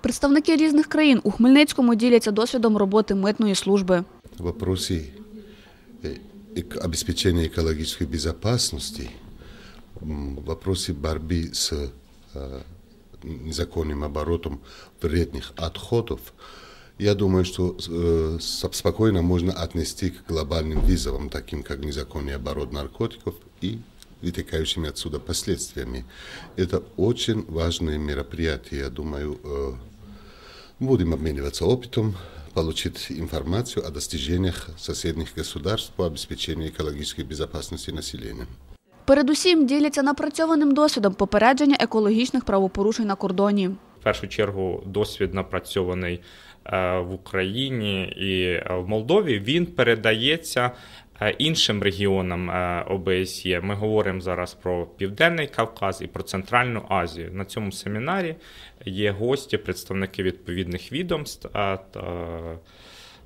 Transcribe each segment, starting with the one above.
Представники різних країн у Хмельницькому діляться досвідом роботи митної служби. в вопросе э, эк- обеспечения экологической безопасности, м, в вопросе борьбы с э, незаконным оборотом вредных отходов, я думаю, что э, с- спокойно можно отнести к глобальным вызовам, таким как незаконный оборот наркотиков и вытекающими отсюда последствиями. Это очень важное мероприятие, я думаю, э, Будем обмениваться опытом, получить информацию о достижениях соседних государств по обеспечению экологической безопасности населения. Передусім діляться напрацьованим досвідом попередження екологічних правопорушень на кордоні. в першу чергу досвід напрацьований е, в Україні і е, в Молдові. Він передається е, іншим регіонам е, ОБСЄ. Ми говоримо зараз про Південний Кавказ і про Центральну Азію. На цьому семінарі є гості, представники відповідних відомств. е, та-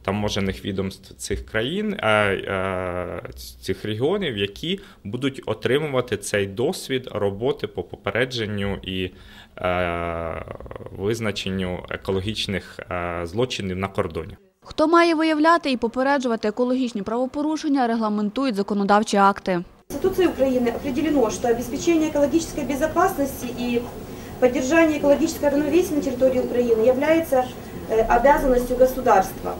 таможених відомств цих країн, е, е, цих регіонів, які будуть отримувати цей досвід роботи по попередженню і е, визначенню екологічних е, злочинів на кордоні. Хто має виявляти і попереджувати екологічні правопорушення, регламентують законодавчі акти. В Конституции Украины определено, что обеспечение экологической безопасности и поддержание экологического равновесия на территории Украины является э, обязанностью государства.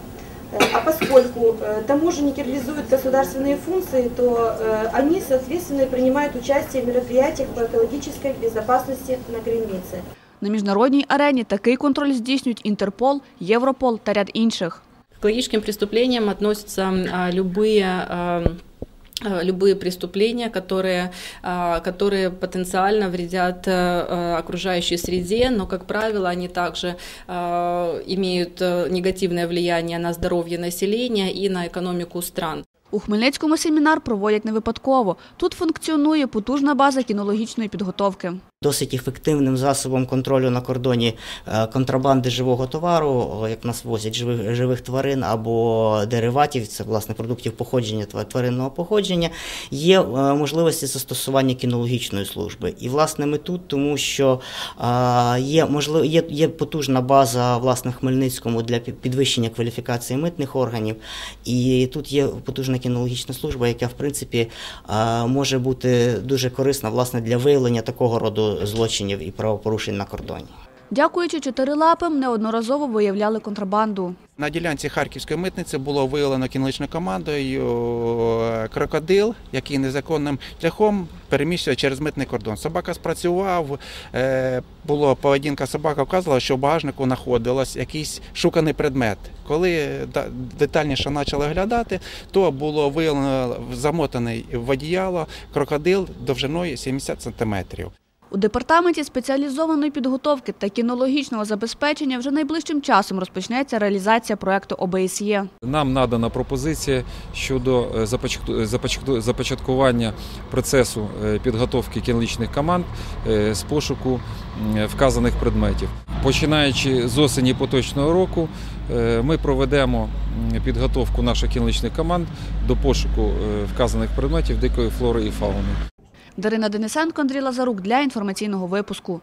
Э, А поскольку э, таможенники реализуют государственные функции, то э, они, соответственно, и принимают участие в мероприятиях по экологической безопасности на границе. На міжнародній арені такий контроль здійснюють Інтерпол, Європол та ряд інших. К экологическим преступлениям относятся а, любые а, а, любые преступления, которые, а, которые потенциально вредят а, а, окружающей среде, но, как правило, они также а, имеют а, негативное влияние на здоровье населения и на экономику стран. У Хмельницькому семінар проводять не випадково. Тут функціонує потужна база кінологічної підготовки. Досить ефективним засобом контролю на кордоні е, контрабанди живого товару, як нас возять живих, живих тварин або дериватів, це власне продуктів походження тва- тваринного походження, є е, можливості застосування кінологічної служби. І власне ми тут, тому що є можлив, є, є потужна база власне в Хмельницькому для підвищення кваліфікації митних органів, і тут є потужна кінологічна служба, яка в принципі може бути дуже корисна власне для виявлення такого роду злочинів і правопорушень на кордоні. Дякуючи чотирилапим, неодноразово виявляли контрабанду. На ділянці Харківської митниці було виявлено кінологічною командою е, крокодил, який незаконним шляхом переміщує через митний кордон. Собака спрацював, е, було поведінка собака вказувала, що в багажнику знаходилось якийсь шуканий предмет. Коли да- детальніше почали оглядати, то було виявлено замотаний в одіяло крокодил довжиною 70 сантиметрів. У департаменті спеціалізованої підготовки та кінологічного забезпечення вже найближчим часом розпочнеться реалізація проекту ОБСЄ. Нам надана пропозиція щодо е, започатку- започатку- започаткування процесу е, підготовки кінологічних команд е, з пошуку вказаних предметів. Починаючи з осені поточного року, ми проведемо підготовку наших кінологічних команд до пошуку вказаних предметів дикої флори і фауни. Дарина Денисенко, Андрій Лазарук для інформаційного випуску.